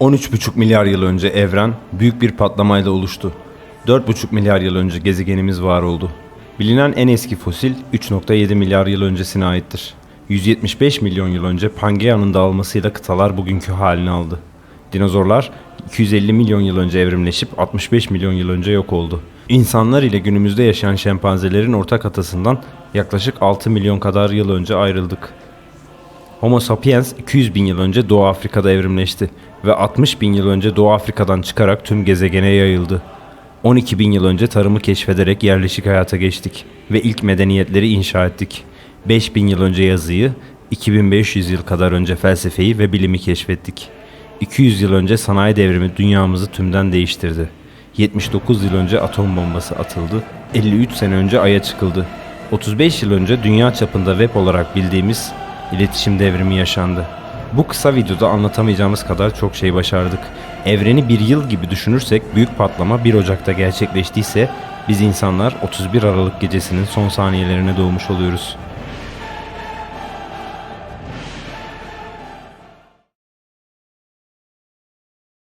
13,5 milyar yıl önce evren büyük bir patlamayla oluştu. 4,5 milyar yıl önce gezegenimiz var oldu. Bilinen en eski fosil 3,7 milyar yıl öncesine aittir. 175 milyon yıl önce Pangea'nın dağılmasıyla kıtalar bugünkü halini aldı. Dinozorlar 250 milyon yıl önce evrimleşip 65 milyon yıl önce yok oldu. İnsanlar ile günümüzde yaşayan şempanzelerin ortak atasından yaklaşık 6 milyon kadar yıl önce ayrıldık. Homo sapiens 200 bin yıl önce Doğu Afrika'da evrimleşti ve 60 bin yıl önce Doğu Afrika'dan çıkarak tüm gezegene yayıldı. 12 bin yıl önce tarımı keşfederek yerleşik hayata geçtik ve ilk medeniyetleri inşa ettik. 5 bin yıl önce yazıyı, 2500 yıl kadar önce felsefeyi ve bilimi keşfettik. 200 yıl önce sanayi devrimi dünyamızı tümden değiştirdi. 79 yıl önce atom bombası atıldı, 53 sene önce Ay'a çıkıldı. 35 yıl önce dünya çapında web olarak bildiğimiz iletişim devrimi yaşandı. Bu kısa videoda anlatamayacağımız kadar çok şey başardık. Evreni bir yıl gibi düşünürsek büyük patlama 1 Ocak'ta gerçekleştiyse biz insanlar 31 Aralık gecesinin son saniyelerine doğmuş oluyoruz.